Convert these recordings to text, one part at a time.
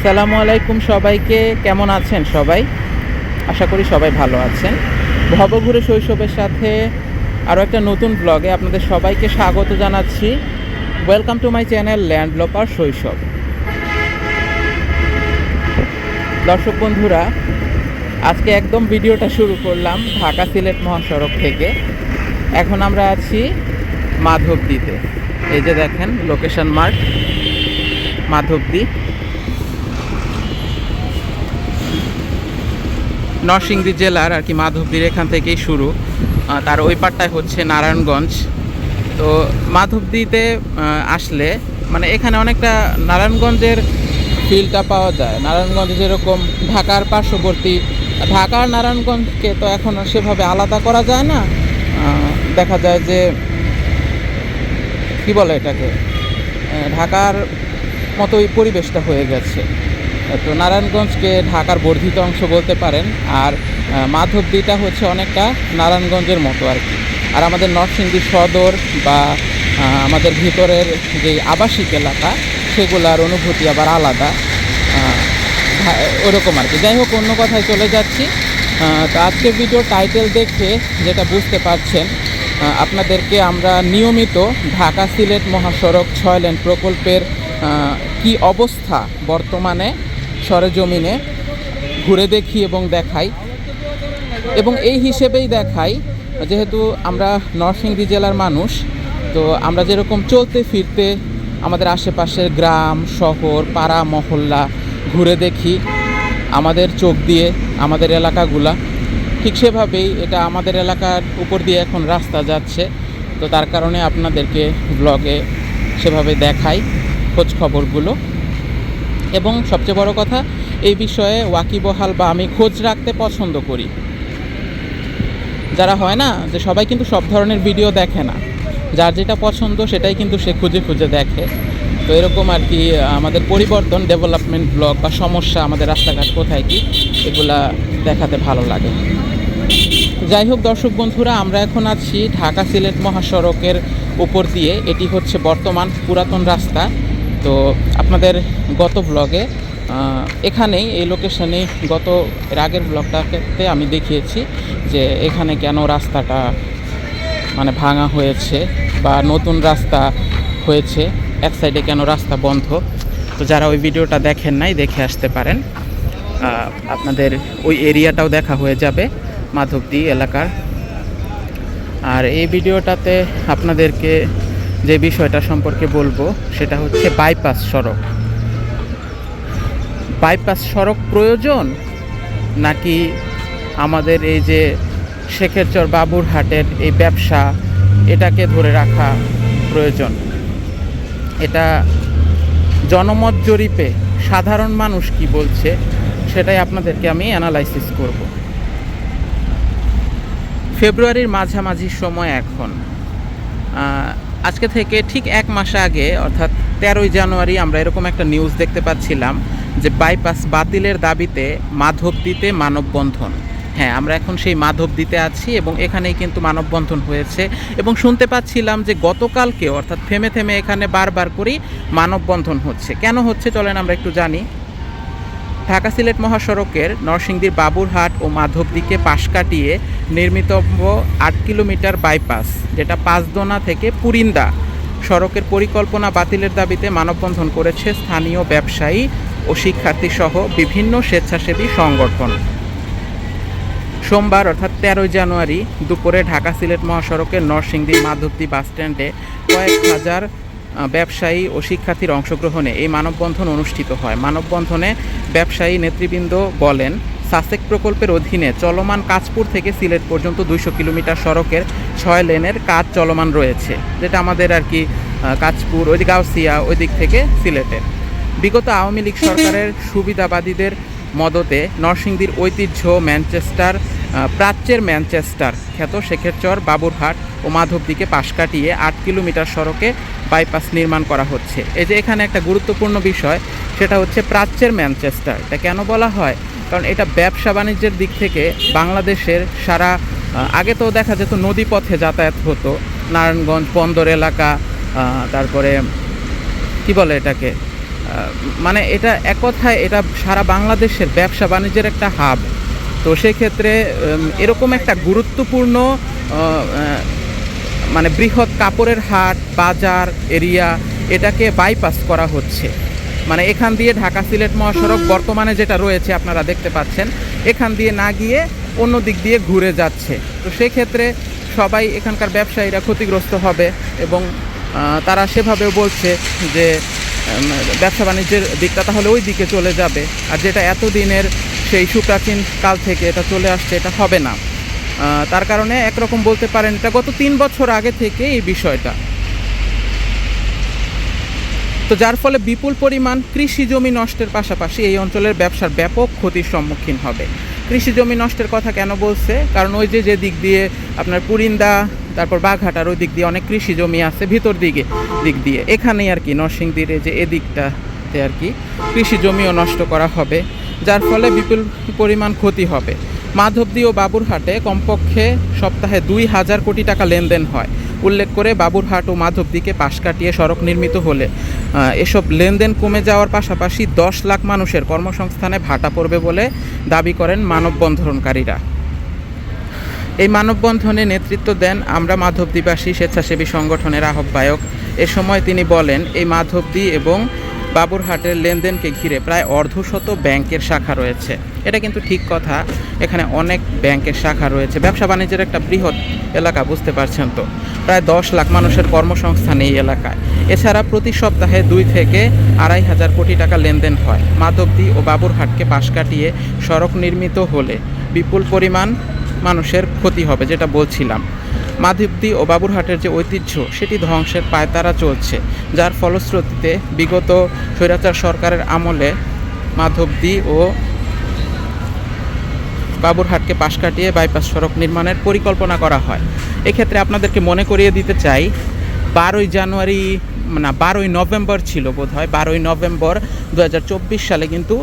আসসালামু আলাইকুম সবাইকে, কেমন আছেন সবাই? আশা করি সবাই ভালো আছেন। ভবঘুরে শৈশবের সাথে আরও একটা নতুন ব্লগে আপনাদের সবাইকে স্বাগত জানাচ্ছি। Welcome to my channel landloper শৈশব দর্শক বন্ধুরা, আজকে একদম ভিডিওটা শুরু করলাম ঢাকা সিলেট মহাসড়ক থেকে। এখন আমরা আছি মাধবদীতে। এই যে দেখেন লোকেশন মার্ক মাধবদী। নরসিংদী জেলার আর কি মাধবদীর এখান থেকেই শুরু। তার ওই পারটায় হচ্ছে নারায়ণগঞ্জ। তো মাধবদীতে আসলে মানে এখানে অনেকটা নারায়ণগঞ্জের ফিলটা পাওয়া যায়। নারায়ণগঞ্জ যেরকম ঢাকার পার্শ্ববর্তী ঢাকার নারায়ণগঞ্জকে তো এখন সেভাবে আলাদা করা যায় না। দেখা যায় যে, কি বলে এটাকে? ঢাকার মতোই পরিবেশটা হয়ে গেছে। তো নারায়ণগঞ্জকে ঢাকার বর্ধিত অংশ বলতে পারেন। আর মাধবদীটা হচ্ছে অনেকটা নারায়ণগঞ্জের মতো আর কি। আর আমাদের নরসিংদী সদর বা আমাদের ভিতরের যে আবাসিক এলাকা, সেগুলার অনুভূতি আবার আলাদা। ওরকম আর কি। যাই হোক, অন্য কথায় চলে যাচ্ছি। তো আজকের ভিডিও টাইটেল দেখে যেটা বুঝতে পারছেন আপনাদেরকে আমরা নিয়মিত ঢাকা সিলেট মহাসড়ক ছয় লেন প্রকল্পের কি অবস্থা বর্তমানে সরেজমিনে ঘুরে দেখি এবং দেখাই। এবং এই হিসেবেই দেখাই, যেহেতু আমরা নরসিংদী জেলার মানুষ, তো আমরা যেরকম চলতে ফিরতে আমাদের আশেপাশের গ্রাম, শহর, পাড়া, মহল্লা ঘুরে দেখি আমাদের চোখ দিয়ে, আমাদের এলাকাগুলা। ঠিক সেভাবেই এটা আমাদের এলাকার উপর দিয়ে এখন রাস্তা যাচ্ছে, তো তার কারণে আপনাদেরকে ব্লগে সেভাবে দেখাই, খোঁজ খবরগুলো। এবং সবচেয়ে বড় কথা, এই বিষয়ে ওয়াকিবহাল বা আমি খোঁজ রাখতে পছন্দ করি। যারা হয় না, যে সবাই কিন্তু সব ধরনের ভিডিও দেখে না। যার যেটা পছন্দ, সেটাই কিন্তু সে খুঁজে খুঁজে দেখে। তো এরকম আর কি, আমাদের পরিবর্তন ডেভেলপমেন্ট ব্লগ বা সমস্যা আমাদের রাস্তাঘাট কোথায় কি, এগুলা দেখাতে ভালো লাগে। যাই হোক দর্শক বন্ধুরা, আমরা এখন আছি ঢাকা সিলেট মহাসড়কের উপর দিয়ে। এটি হচ্ছে বর্তমান পুরাতন রাস্তা। তো আপনাদের গত ব্লগে এখানেই, এই লোকেশনেই গত এর আগের ব্লগটাতে আমি দেখিয়েছি যে এখানে কেন রাস্তাটা মানে ভাঙা হয়েছে বা নতুন রাস্তা হয়েছে, এক সাইডে কেন রাস্তা বন্ধ। তো যারা ওই ভিডিওটা দেখেন নাই, দেখে আসতে পারেন। আপনাদের ওই এরিয়াটাও দেখা হয়ে যাবে, মাধবদী এলাকার। আর এই ভিডিওটাতে আপনাদেরকে যে বিষয়টা সম্পর্কে বলব, সেটা হচ্ছে বাইপাস সড়ক। বাইপাস সড়ক প্রয়োজন নাকি আমাদের এই যে শেখেরচর বাবুরহাটের এই ব্যবসা, এটাকে ধরে রাখা প্রয়োজন? এটা জনমত জরিপে সাধারণ মানুষ কি বলছে, সেটাই আপনাদেরকে আমি অ্যানালাইসিস করব। ফেব্রুয়ারির মাঝামাঝি সময় এখন। আজকে থেকে ঠিক এক মাস আগে, অর্থাৎ তেরোই জানুয়ারি, আমরা এরকম একটা নিউজ দেখতে পাচ্ছিলাম যে বাইপাস বাতিলের দাবিতে মাধবদীতে মানববন্ধন। হ্যাঁ আমরা এখন সেই মাধবদীতে আছি এবং এখানেই কিন্তু মানববন্ধন হয়েছে এবং শুনতে পাচ্ছিলাম যে গতকালকে অর্থাৎ থেমে থেমে এখানে বারবার করেই মানববন্ধন হচ্ছে। কেন হচ্ছে চলেন আমরা একটু জানি। ঢাকা সিলেট মহাসড়কের নরসিংদীর বাবুরহাট ও মাধবদীকে পাশ কাটিয়ে নির্মিতব্য আট কিলোমিটার বাইপাস, যেটা পাঁচদোনা থেকে পুরিন্দা সড়কের পরিকল্পনা বাতিলের দাবিতে মানববন্ধন করেছে স্থানীয় ব্যবসায়ী ও শিক্ষার্থী সহ বিভিন্ন স্বেচ্ছাসেবী সংগঠন। সোমবার, অর্থাৎ তেরোই জানুয়ারি, দুপুরে ঢাকা সিলেট মহাসড়কের নরসিংদী মাধবদী বাসস্ট্যান্ডে কয়েক হাজার ব্যবসায়ী ও শিক্ষার্থীর অংশগ্রহণে এই মানববন্ধন অনুষ্ঠিত হয়। মানববন্ধনে ব্যবসায়ী নেতৃবৃন্দ বলেন সাসেক প্রকল্পের অধীনে চলমান কাজপুর থেকে সিলেট পর্যন্ত দুইশো কিলোমিটার সড়কের ছয় লেনের কাজ চলমান রয়েছে, যেটা আমাদের আর কি কাজপুর ওই গাউসিয়া ওই দিক থেকে সিলেটের। বিগত আওয়ামী লীগ সরকারের সুবিধাবাদীদের মদতে নরসিংদীর ঐতিহ্য ম্যানচেস্টার প্রাচ্যের ম্যানচেস্টার খ্যাত শেখেরচর, বাবুরহাট ও মাধবদীকে পাশ কাটিয়ে আট কিলোমিটার সড়কে বাইপাস নির্মাণ করা হচ্ছে। এই যে এখানে একটা গুরুত্বপূর্ণ বিষয়, সেটা হচ্ছে প্রাচ্যের ম্যানচেস্টার। এটা কেন বলা হয়? কারণ এটা ব্যবসা বাণিজ্যের দিক থেকে বাংলাদেশের সারা আগে তো দেখা যেত নদীপথে যাতায়াত হতো, নারায়ণগঞ্জ বন্দর এলাকা তারপরে কি বলে এটাকে? মানে এটা এক কথায় এটা সারা বাংলাদেশের ব্যবসা বাণিজ্যের একটা হাব। তো সেক্ষেত্রে এরকম একটা গুরুত্বপূর্ণ মানে বৃহৎ কাপড়ের হাট, বাজার, এরিয়া, এটাকে বাইপাস করা হচ্ছে। মানে এখান দিয়ে ঢাকা সিলেট মহাসড়ক বর্তমানে যেটা রয়েছে আপনারা দেখতে পাচ্ছেন, এখান দিয়ে না গিয়ে অন্য দিক দিয়ে ঘুরে যাচ্ছে। তো সেক্ষেত্রে সবাই এখানকার ব্যবসায়ীরা ক্ষতিগ্রস্ত হবে এবং তারা সেভাবেও বলছে যে ব্যবসা বাণিজ্যের দিকটা তাহলে ওই দিকে চলে যাবে। আর যেটা এতদিনের সেই সুপ্রাচীন কাল থেকে এটা চলে আসছে, এটা হবে না। তার কারণে একরকম বলতে পারেন এটা গত তিন বছর আগে থেকে এই বিষয়টা। তো যার ফলে বিপুল পরিমাণ কৃষি জমি নষ্টের পাশাপাশি এই অঞ্চলের ব্যবসার ব্যাপক ক্ষতির সম্মুখীন হবে। কৃষি জমি নষ্টের কথা কেন বলছে? কারণ ওই যে যে দিক দিয়ে আপনার পুরিন্দা, তারপর বাঘাটার ওই দিক দিয়ে অনেক কৃষি জমি আছে ভিতর দিকে, দিক দিয়ে। এখানেই আর কি নরসিংদীর যে এদিকটাতে আর কি কৃষি জমিও নষ্ট করা হবে। যার ফলে বিপুল পরিমাণ ক্ষতি হবে। মাধবদী ও বাবুরহাটে কমপক্ষে সপ্তাহে দুই হাজার কোটি টাকা লেনদেন হয়। উল্লেখ করে বাবুরহাট ও মাধবদীকে পাশ কাটিয়ে সড়ক নির্মিত হলে এসব লেনদেন কমে যাওয়ার পাশাপাশি দশ লাখ মানুষের কর্মসংস্থানে ভাটা পড়বে বলে দাবি করেন মানববন্ধনকারীরা। এই মানববন্ধনে নেতৃত্ব দেন আমরা মাধবদ্বীবাসী স্বেচ্ছাসেবী সংগঠনের আহ্বায়ক। এ সময় তিনি বলেন, এই মাধবদী এবং বাবুরহাটের লেনদেনকে ঘিরে প্রায় অর্ধশত ব্যাংকের শাখা রয়েছে। এটা কিন্তু ঠিক কথা, এখানে অনেক ব্যাংকের শাখা রয়েছে। ব্যবসা বাণিজ্যের একটা বৃহৎ এলাকা, বুঝতে পারছেন তো? প্রায় দশ লাখ মানুষের কর্মসংস্থান এই এলাকায়। এছাড়া প্রতি সপ্তাহে দুই থেকে আড়াই হাজার কোটি টাকা লেনদেন হয়। মাধবদী ও বাবুরহাটকে পাশ কাটিয়ে সড়ক নির্মিত হলে বিপুল পরিমাণ মানুষের ক্ষতি হবে, যেটা বলছিলাম। মাধবদী ও বাবুরহাটের যে ঐতিহ্য, সেটি ধ্বংসের পায়তারা চলছে, যার ফলশ্রুতিতে বিগত স্বৈরাচার সরকারের আমলে মাধবদী ও বাবুরহাটকে পাশ কাটিয়ে বাইপাস সড়ক নির্মাণের পরিকল্পনা করা হয়। এক্ষেত্রে আপনাদেরকে মনে করিয়ে দিতে চাই, বারোই জানুয়ারি, না, বারোই নভেম্বর ছিল বোধ হয় বারোই নভেম্বর দু হাজার চব্বিশ সালে কিন্তু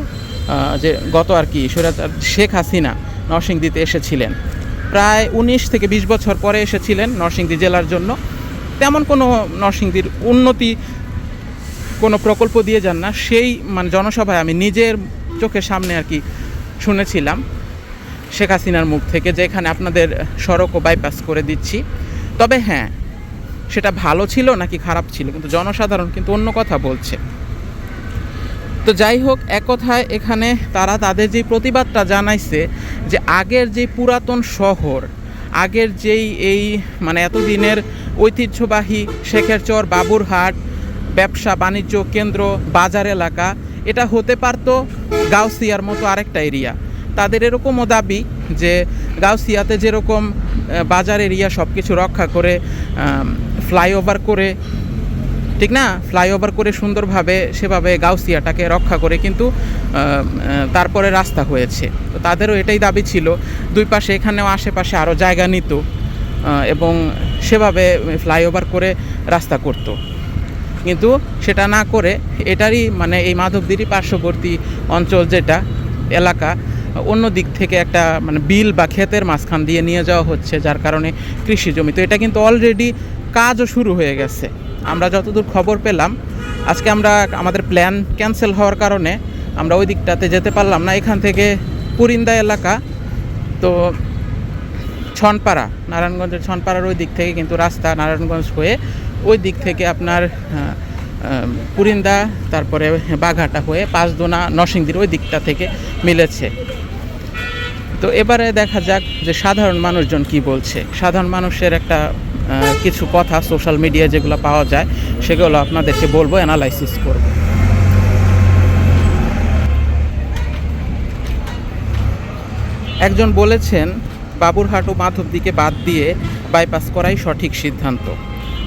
যে গত আর কি স্বৈরাচার শেখ হাসিনা নরসিংদীতে এসেছিলেন। প্রায় উনিশ থেকে বিশ বছর পরে এসেছিলেন নরসিংদী জেলার জন্য। তেমন কোনো নরসিংদীর উন্নতি কোনো প্রকল্প দিয়ে যান না। সেই মানে জনসভায় আমি নিজের চোখের সামনে আর কি শুনেছিলাম শেখ হাসিনার মুখ থেকে যে এখানে আপনাদের সড়কও বাইপাস করে দিচ্ছি। তবে হ্যাঁ সেটা ভালো ছিল নাকি খারাপ ছিল? কিন্তু জনসাধারণ কিন্তু অন্য কথা বলছে। তো যাই হোক, এক কথায় এখানে তারা তাদের যে প্রতিবাদটা জানাইছে যে আগের যে পুরাতন শহর, আগের যেই এই মানে এতদিনের ঐতিহ্যবাহী শেখেরচর বাবুরহাট, ব্যবসা, বাণিজ্য কেন্দ্র, বাজার এলাকা, এটা হতে পারতো গাউসিয়ার মতো আরেকটা এরিয়া। তাদের এরকমও দাবি যে গাউসিয়াতে যেরকম বাজার এরিয়া সব কিছু রক্ষা করে ফ্লাইওভার করে ঠিক না? ফ্লাইওভার করে সুন্দরভাবে সেভাবে গাউসিয়াটাকে রক্ষা করে কিন্তু তারপরে রাস্তা হয়েছে। তো তাদেরও এটাই দাবি ছিল। দুই পাশে এখানেও আশেপাশে আরও জায়গা নিত এবং সেভাবে ফ্লাইওভার করে রাস্তা করতো। কিন্তু সেটা না করে এটারই মানে এই মাধবদিরই পার্শ্ববর্তী অঞ্চল যেটা, এলাকা, অন্য দিক থেকে একটা মানে বিল বা ক্ষেতের মাঝখান দিয়ে নিয়ে যাওয়া হচ্ছে, যার কারণে কৃষি জমি। তো এটা কিন্তু অলরেডি কাজও শুরু হয়ে গেছে। আমরা যতদূর খবর পেলাম, আজকে আমরা আমাদের প্ল্যান ক্যান্সেল হওয়ার কারণে আমরা ওই দিকটাতে যেতে পারলাম না। এখান থেকে পুরিন্দা এলাকা, তো ছনপাড়া, নারায়ণগঞ্জের ছনপাড়ার ওই দিক থেকে কিন্তু রাস্তা নারায়ণগঞ্জ হয়ে ওই দিক থেকে আপনার পুরিন্দা, তারপরে বাঘাটা হয়ে পাঁচদোনা, নরসিংদীর ওই দিকটা থেকে মিলেছে। তো এবারে দেখা যাক যে সাধারণ মানুষজন কি বলছে। সাধারণ মানুষের একটা কিছু কথা সোশ্যাল মিডিয়ায় যেগুলো পাওয়া যায়, সেগুলো আপনাদেরকে বলব অ্যানালাইসিস করব। একজন বলেছেন, বাবুরহাট ও মাধবদীকে বাদ দিয়ে বাইপাস করাই সঠিক সিদ্ধান্ত।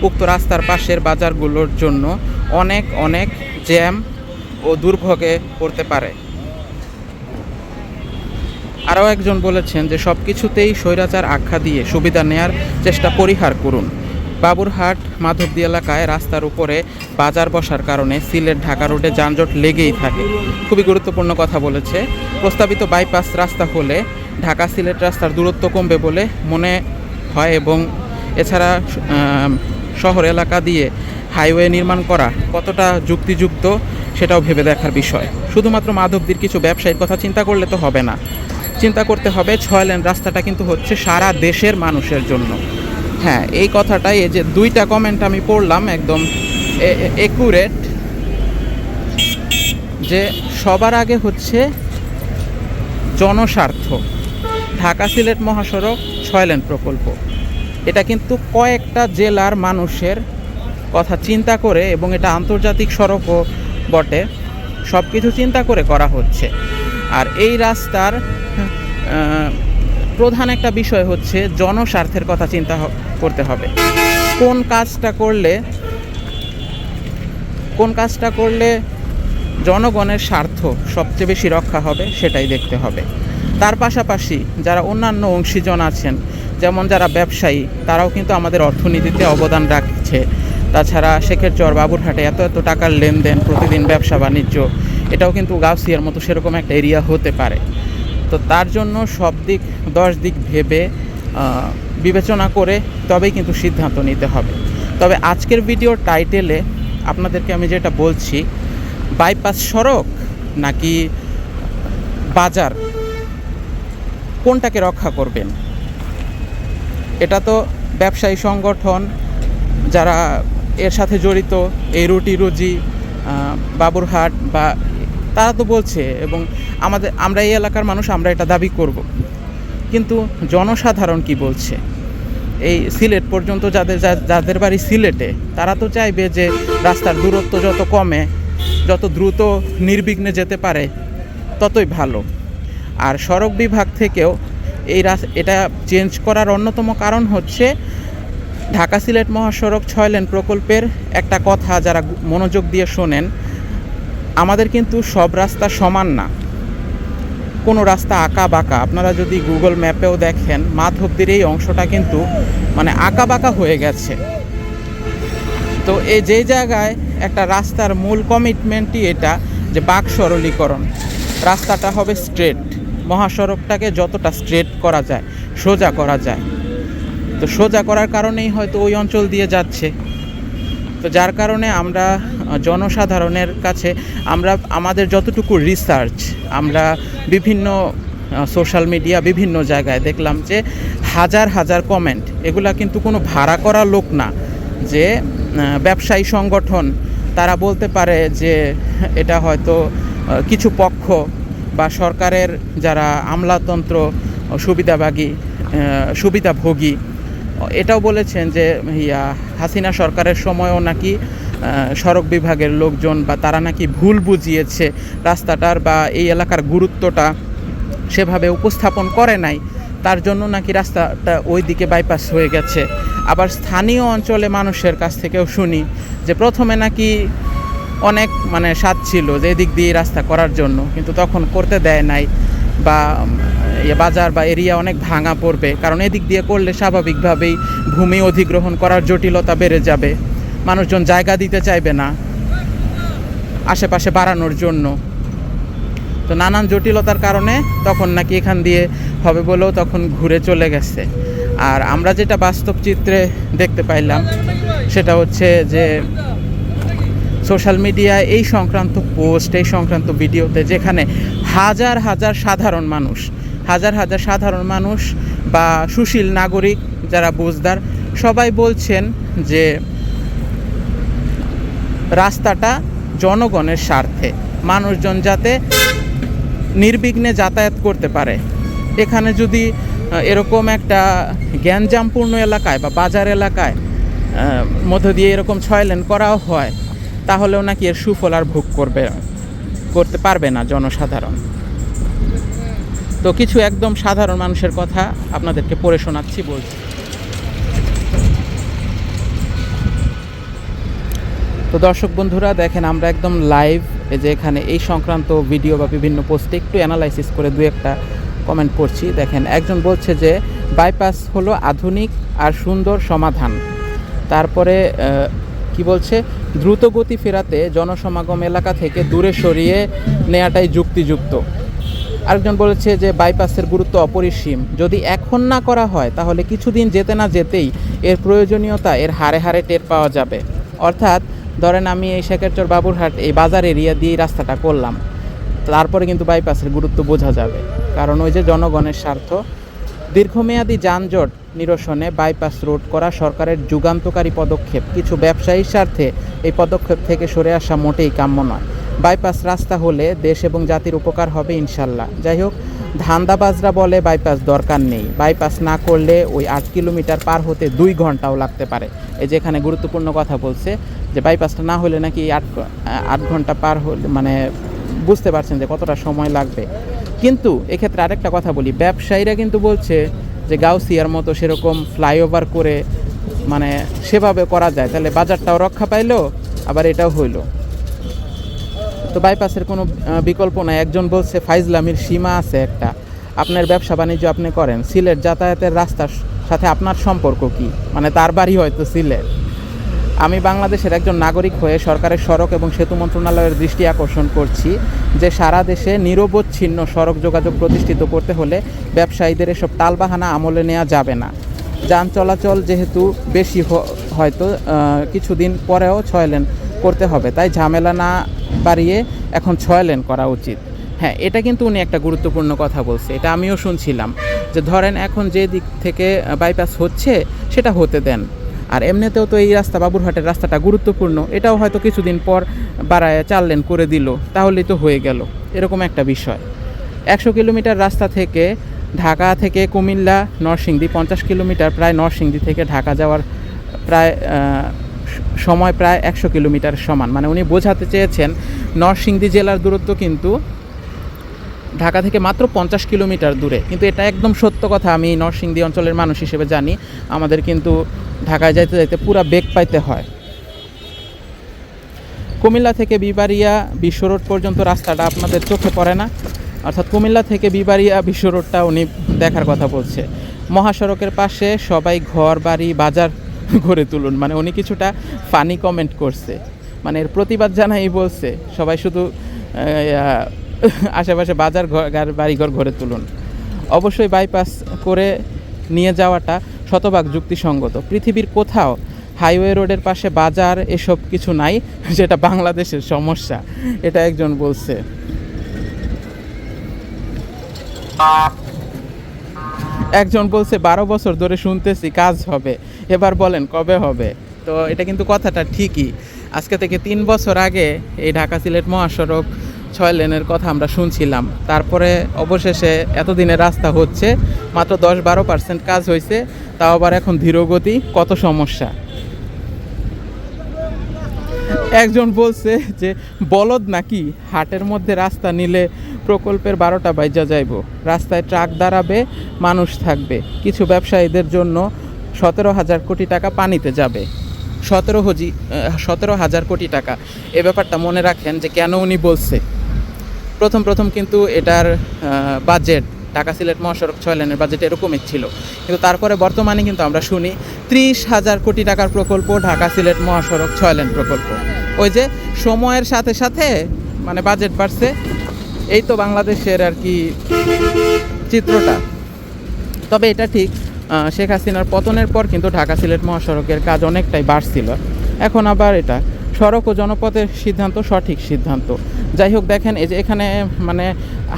উক্ত রাস্তার পাশের বাজারগুলোর জন্য অনেক অনেক জ্যাম ও দুর্ভোগে পড়তে পারে। আরও একজন বলেছেন যে সব কিছুতেই স্বৈরাচার আখ্যা দিয়ে সুবিধা নেয়ার চেষ্টা পরিহার করুন। বাবুরহাট, মাধবদী এলাকায় রাস্তার উপরে বাজার বসার কারণে সিলেট, ঢাকা রোডে যানজট লেগেই থাকে। খুবই গুরুত্বপূর্ণ কথা বলেছে। প্রস্তাবিত বাইপাস রাস্তা হলে ঢাকা সিলেট রাস্তার দূরত্ব কমবে বলে মনে হয় এবং এছাড়া শহর এলাকা দিয়ে হাইওয়ে নির্মাণ করা কতটা যুক্তিযুক্ত সেটাও ভেবে দেখার বিষয়। শুধুমাত্র মাধবদীর কিছু ব্যবসায়ীর কথা চিন্তা করলে তো হবে না। চিন্তা করতে হবে ছয় লেন রাস্তাটা কিন্তু হচ্ছে সারা দেশের মানুষের জন্য। হ্যাঁ এই কথাটাই, এই যে দুইটা কমেন্ট আমি পড়লাম একদম একুরেট যে সবার আগে হচ্ছে জনস্বার্থ। ঢাকা সিলেট মহাসড়ক ছয়লেন প্রকল্প। এটা কিন্তু কয়েকটা জেলার মানুষের কথা চিন্তা করে এবং এটা আন্তর্জাতিক সড়কও বটে। সব কিছু চিন্তা করে করা হচ্ছে। আর এই রাস্তার প্রধান একটা বিষয় হচ্ছে জনস্বার্থের কথা চিন্তা করতে হবে। কোন কাজটা করলে, কোন কাজটা করলে জনগণের স্বার্থ সবচেয়ে বেশি রক্ষা হবে সেটাই দেখতে হবে। তার পাশাপাশি যারা অন্যান্য অংশীজন আছেন, যেমন যারা ব্যবসায়ী, তারাও কিন্তু আমাদের অর্থনীতিতে অবদান রাখছে। তাছাড়া শেখের চর বাবুরহাটে এত এত টাকার লেনদেন, প্রতিদিন ব্যবসা বাণিজ্য, এটাও কিন্তু গাউসিয়ার মতো সেরকম একটা এরিয়া হতে পারে। তো তার জন্য সব দিক, দশ দিক ভেবে বিবেচনা করে তবেই কিন্তু সিদ্ধান্ত নিতে হবে। তবে আজকের ভিডিও টাইটেলে আপনাদেরকে আমি যেটা বলছি বাইপাস সড়ক নাকি বাজার, কোনটাকে রক্ষা করবেন? এটা তো ব্যবসায়ী সংগঠন, যারা এর সাথে জড়িত, এই রুটি রুজি বাবুরহাট বা তারা তো বলছে এবং আমাদের, আমরা এই এলাকার মানুষ, আমরা এটা দাবি করব। কিন্তু জনসাধারণ কি বলছে? এই সিলেট পর্যন্ত যাদের যাদের বাড়ি সিলেটে, তারা তো চাইবে যে রাস্তার দূরত্ব যত কমে, যত দ্রুত নির্বিঘ্নে যেতে পারে, ততই ভালো। আর সড়ক বিভাগ থেকেও এই এটা চেঞ্জ করার অন্যতম কারণ হচ্ছে ঢাকা সিলেট মহাসড়ক ছয় লেন প্রকল্পের একটা কথা যারা মনোযোগ দিয়ে শোনেন আমাদের কিন্তু সব রাস্তা সমান না। কোনো রাস্তা আঁকা বাঁকা আপনারা যদি গুগল ম্যাপেও দেখেন, মাধবদের এই অংশটা কিন্তু মানে আঁকা বাঁকা হয়ে গেছে। তো এই যে জায়গায় একটা রাস্তার মূল কমিটমেন্টই এটা যে বাক সরলীকরণ। রাস্তাটা হবে স্ট্রেট মহাসড়কটাকে যতটা স্ট্রেট করা যায়, সোজা করা যায়। তো সোজা করার কারণেই হয়তো ওই অঞ্চল দিয়ে যাচ্ছে। তো যার কারণে আমরা জনসাধারণের কাছে আমরা আমাদের যতটুকু রিসার্চ আমরা বিভিন্ন সোশ্যাল মিডিয়া বিভিন্ন জায়গায় দেখলাম যে হাজার হাজার কমেন্ট এগুলা কিন্তু কোনো ভাড়া করা লোক না যে ব্যবসায়ী সংগঠন, তারা বলতে পারে যে এটা হয়তো কিছু পক্ষ বা সরকারের যারা আমলাতন্ত্র, সুবিধাভাগী সুবিধাভোগী, এটাও বলেছেন যে হাসিনা সরকারের সময়ও নাকি সড়ক বিভাগের লোকজন বা তারা নাকি ভুল বুঝিয়েছে রাস্তাটার বা এই এলাকার গুরুত্বটা সেভাবে উপস্থাপন করে নাই, তার জন্য নাকি রাস্তাটা ওই দিকে বাইপাস হয়ে গেছে। আবার স্থানীয় অঞ্চলে মানুষের কাছ থেকেও শুনি যে প্রথমে নাকি অনেক মানে স্বাদ ছিল যে এদিক দিয়ে রাস্তা করার জন্য, কিন্তু তখন করতে দেয় নাই বা ইয়ে বাজার বা এরিয়া অনেক ভাঙা পড়বে। কারণ এদিক দিয়ে করলে স্বাভাবিকভাবেই ভূমি অধিগ্রহণ করার জটিলতা বেড়ে যাবে। মানুষজন জায়গা দিতে চাইবে না আশেপাশে বাড়ানোর জন্য। তো নানান জটিলতার কারণে তখন নাকি এখান দিয়ে হবে বলেও তখন ঘুরে চলে গেছে। আর আমরা যেটা বাস্তব চিত্রে দেখতে পাইলাম, সেটা হচ্ছে যে সোশ্যাল মিডিয়ায় এই সংক্রান্ত পোস্ট, এই সংক্রান্ত ভিডিওতে যেখানে হাজার হাজার সাধারণ মানুষ, হাজার হাজার সাধারণ মানুষ বা সুশীল নাগরিক যারা বুঝদার, সবাই বলছেন যে রাস্তাটা জনগণের স্বার্থে, মানুষজন যাতে নির্বিঘ্নে যাতায়াত করতে পারে। এখানে যদি এরকম একটা জ্ঞানজামপূর্ণ এলাকায় বা বাজার এলাকায় মধ্য দিয়ে এরকম ছয় লেন করাও হয়, তাহলেও নাকি এর সুফল আর ভোগ করবে, করতে পারবে না জনসাধারণ। তো কিছু একদম সাধারণ মানুষের কথা আপনাদেরকে পড়ে শোনাচ্ছি, বলছি। তো দর্শক বন্ধুরা, দেখেন আমরা একদম লাইভ যে এখানে এই সংক্রান্ত ভিডিও বা বিভিন্ন পোস্টে একটু অ্যানালাইসিস করে দু একটা কমেন্ট করছি। দেখেন, একজন বলছে যে বাইপাস হলো আধুনিক আর সুন্দর সমাধান। তারপরে কি বলছে? দ্রুত গতি ফেরাতে জনসমাগম এলাকা থেকে দূরে সরিয়ে নেওয়াটাই যুক্তিযুক্ত। আরেকজন বলেছে যে বাইপাসের গুরুত্ব অপরিসীম। যদি এখন না করা হয়, তাহলে কিছুদিন যেতে না যেতেই এর প্রয়োজনীয়তা এর হারে হারে টের পাওয়া যাবে। অর্থাৎ ধরেন আমি এই শেখেরচর বাবুরহাট এই বাজার এরিয়া দিয়ে রাস্তাটা করলাম। তারপরে কিন্তু বাইপাসের গুরুত্ব বোঝা যাবে। কারণ ওই যে জনগণের স্বার্থ, দীর্ঘমেয়াদী যানজট নিরসনে বাইপাস রোড করা সরকারের যুগান্তকারী পদক্ষেপ। কিছু ব্যবসায়ীর স্বার্থে এই পদক্ষেপ থেকে সরে আসা মোটেই কাম্য নয়। বাইপাস রাস্তা হলে দেশ এবং জাতির উপকার হবে ইনশাল্লাহ। যাই হোক ধান্দাবাজরা বলে, বাইপাস দরকার নেই। বাইপাস না করলে ওই আট কিলোমিটার পার হতে দুই ঘন্টাও লাগতে পারে। এই যে এখানে গুরুত্বপূর্ণ কথা বলছে যে, বাইপাসটা না হলে নাকি আট আট ঘণ্টা পার হলে মানে বুঝতে পারছেন যে কতটা সময় লাগবে। কিন্তু এক্ষেত্রে আরেকটা কথা বলি, ব্যবসায়ীরা কিন্তু বলছে যে, গাউসিয়ার মতো সেরকম ফ্লাইওভার করে মানে সেভাবে করা যায়। তাহলে বাজারটাও রক্ষা পাইলো, আবার এটাও হইল। তো বাইপাসের কোনো বিকল্প নাই। একজন বলছে, ফাইজলামির সীমা আছে একটা। আপনার ব্যবসা বাণিজ্য আপনি করেন। সিলেট যাতায়াতের রাস্তার সাথে আপনার সম্পর্ক কি? মানে তার বাড়ি হয়তো সিলেট। আমি বাংলাদেশের একজন নাগরিক হয়ে সরকারের সড়ক এবং সেতু মন্ত্রণালয়ের দৃষ্টি আকর্ষণ করছি যে সারা দেশে নিরবচ্ছিন্ন সড়ক যোগাযোগ প্রতিষ্ঠিত করতে হলে ব্যবসায়ীদের এসব টালবাহানা আমলে নেওয়া যাবে না। যান চলাচল যেহেতু বেশি হয়তো কিছুদিন পরেও ছয় লেন করতে হবে। তাই ঝামেলা না বাড়িয়ে এখন ছয় লেন করা উচিত। হ্যাঁ এটা কিন্তু উনি একটা গুরুত্বপূর্ণ কথা বলছে, এটা আমিও শুনছিলাম। যে ধরেন এখন যে দিক থেকে বাইপাস হচ্ছে, সেটা হতে দেন। আর এমনিতেও তো এই রাস্তা, বাবুরহাটের রাস্তাটা গুরুত্বপূর্ণ, এটাও হয়তো কিছুদিন পর বাড়ায় চার লেন করে দিল, তাহলেই তো হয়ে গেল, এরকম একটা বিষয়। একশো কিলোমিটার রাস্তা থেকে ঢাকা থেকে কুমিল্লা, নরসিংদী, পঞ্চাশ কিলোমিটার প্রায় নরসিংদী থেকে ঢাকা যাওয়ার প্রায় সময় প্রায় একশো কিলোমিটার সমান। মানে উনি বোঝাতে চেয়েছেন, নরসিংদী জেলার দূরত্ব কিন্তু ঢাকা থেকে মাত্র পঞ্চাশ কিলোমিটার দূরে। কিন্তু এটা একদম সত্য কথা, আমি নরসিংদী অঞ্চলের মানুষ হিসেবে জানি, আমাদের কিন্তু ঢাকায় যাইতে যাইতে পুরা বেগ পাইতে হয়। কুমিল্লা থেকে বিবারিয়া বিশ্ব রোড পর্যন্ত রাস্তাটা আপনাদের চোখে পড়ে না? অর্থাৎ কুমিল্লা থেকে বিবারিয়া বিশ্ব রোডটা উনি দেখার কথা বলছে। মহাসড়কের পাশে সবাই ঘর, বাড়ি, বাজার গড়ে তুলুন। মানে উনি কিছুটা ফানি কমেন্ট করছে। মানে এর প্রতিবাদ জানাই বলছে, সবাই শুধু আশেপাশে বাজার ঘর বাড়িঘর গড়ে তুলুন। অবশ্যই বাইপাস করে নিয়ে যাওয়াটা শতভাগ যুক্তিসঙ্গত। পৃথিবীর কোথাও হাইওয়ে রোডের পাশে বাজার এসব কিছু নাই, যেটা বাংলাদেশের সমস্যা, এটা একজন বলছে। একজন বলছে, বারো বছর ধরে শুনতেছি, কাজ হবে। এবার বলেন, কবে হবে? তো এটা কিন্তু কথাটা ঠিকই। আজকে থেকে তিন বছর আগে এই ঢাকা সিলেট মহাসড়ক ছয় লেনের কথা আমরা শুনছিলাম। তারপরে অবশেষে এতদিনের রাস্তা হচ্ছে, মাত্র দশ বারো পার্সেন্ট কাজ হয়েছে, তাও আবার এখন ধীরগতি কত সমস্যা? একজন বলছে যে, বলদ নাকি হাটের মধ্যে রাস্তা নিলে প্রকল্পের বারোটা বাইজা যাইব। রাস্তায় ট্রাক দাঁড়াবে, মানুষ থাকবে। কিছু ব্যবসায়ীদের জন্য সতেরো হাজার কোটি টাকা পানিতে যাবে। সতেরো হজি সতেরো হাজার কোটি টাকা। এ ব্যাপারটা মনে রাখেন যে কেন উনি বলছে? প্রথম প্রথম কিন্তু এটার বাজেট ঢাকা সিলেট মহাসড়ক ছয় লেনের বাজেট এরকমই ছিল। কিন্তু তারপরে বর্তমানে কিন্তু আমরা শুনি ত্রিশ হাজার কোটি টাকার প্রকল্প, ঢাকা সিলেট মহাসড়ক ছয় লেন প্রকল্প। ওই যে সময়ের সাথে সাথে মানে বাজেট বাড়ছে এই তো বাংলাদেশের আর কি চিত্রটা। তবে এটা ঠিক শেখ হাসিনার পতনের পর কিন্তু ঢাকা সিলেট মহাসড়কের কাজ অনেকটাই বাড়ছিল। এখন আবার এটা, সড়ক ও জনপথের সিদ্ধান্ত সঠিক সিদ্ধান্ত। যাই হোক, দেখেন এই যে এখানে মানে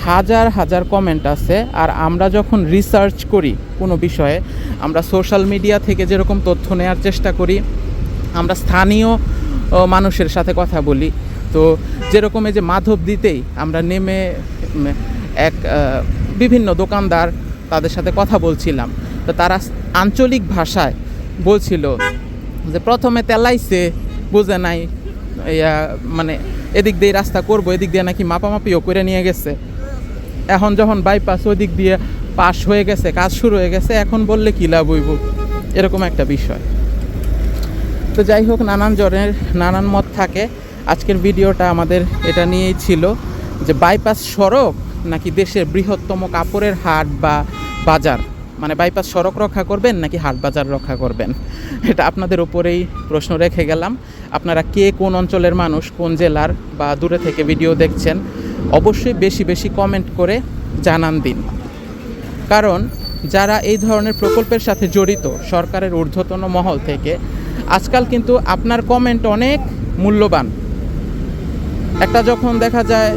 হাজার হাজার কমেন্ট আছে, আর আমরা যখন রিসার্চ করি কোনো বিষয়ে, আমরা সোশ্যাল মিডিয়া থেকে যেরকম তথ্য নেওয়ার চেষ্টা করি, আমরা স্থানীয় মানুষের সাথে কথা বলি তো যেরকম এই যে মাধব দিতেই আমরা নেমে এক বিভিন্ন দোকানদার তাদের সাথে কথা বলছিলাম। তো তারা আঞ্চলিক ভাষায় বলছিল যে প্রথমে তেলাইছে বুঝে নাই ইয়া, মানে এদিক দিয়ে রাস্তা করব এদিক দিয়ে নাকি মাপামাপিও করে নিয়ে গেছে। এখন যখন বাইপাস ওই দিক দিয়ে পাস হয়ে গেছে কাজ শুরু হয়ে গেছে এখন বললে কী লাভ হইব? এরকম একটা বিষয়। তো যাই হোক নানান জনের নানান মত থাকে। আজকের ভিডিওটা আমাদের এটা নিয়েই ছিল যে বাইপাস সড়ক নাকি দেশের বৃহত্তম কাপড়ের হাট বা বাজার? মানে বাইপাস সড়ক রক্ষা করবেন নাকি হাট বাজার রক্ষা করবেন? এটা আপনাদের উপরেই প্রশ্ন রেখে গেলাম। আপনারা কে কোন অঞ্চলের মানুষ, কোন জেলার বা দূরে থেকে ভিডিও দেখছেন, অবশ্যই বেশি বেশি কমেন্ট করে জানান দিন। কারণ যারা এই ধরনের প্রকল্পের সাথে জড়িত, সরকারের ঊর্ধ্বতন মহল থেকে, আজকাল কিন্তু আপনার কমেন্ট অনেক মূল্যবান। একটা যখন দেখা যায়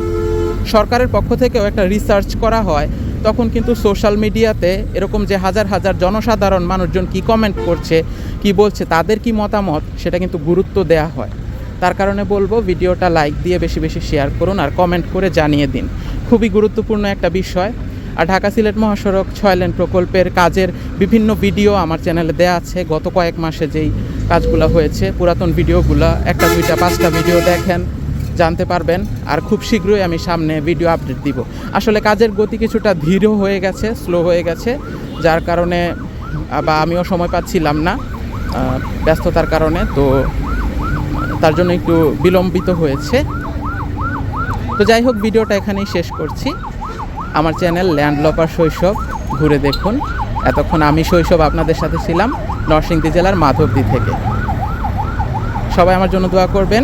সরকারের পক্ষ থেকেও একটা রিসার্চ করা হয়, তখন কিন্তু সোশ্যাল মিডিয়াতে এরকম যে হাজার হাজার জনসাধারণ মানুষজন কি কমেন্ট করছে, কি বলছে, তাদের কি মতামত, সেটা কিন্তু গুরুত্ব দেয়া হয়। তার কারণে বলব, ভিডিওটা লাইক দিয়ে বেশি বেশি শেয়ার করুন আর কমেন্ট করে জানিয়ে দিন। খুবই গুরুত্বপূর্ণ একটা বিষয়। আর ঢাকা সিলেট মহাসড়ক ছয় লেন প্রকল্পের কাজের বিভিন্ন ভিডিও আমার চ্যানেলে দেওয়া আছে। গত কয়েক মাসে যেই কাজগুলো হয়েছে, পুরাতন ভিডিওগুলো একটা, দুইটা, পাঁচটা ভিডিও দেখেন। জানতে পারবেন আর খুব শীঘ্রই আমি সামনে ভিডিও আপডেট দিব। আসলে কাজের গতি কিছুটা ধীর হয়ে গেছে স্লো হয়ে গেছে, যার কারণে বা আমিও সময় পাচ্ছিলাম না ব্যস্ততার কারণে, তো তার জন্য একটু বিলম্বিত হয়েছে। তো যাই হোক, ভিডিওটা এখানেই শেষ করছি। আমার চ্যানেল ল্যান্ডলপার শৈশব, ঘুরে দেখুন। এতক্ষণ আমি শৈশব আপনাদের সাথে ছিলাম, নরসিংদী জেলার মাধবদী থেকে। সবাই আমার জন্য দোয়া করবেন।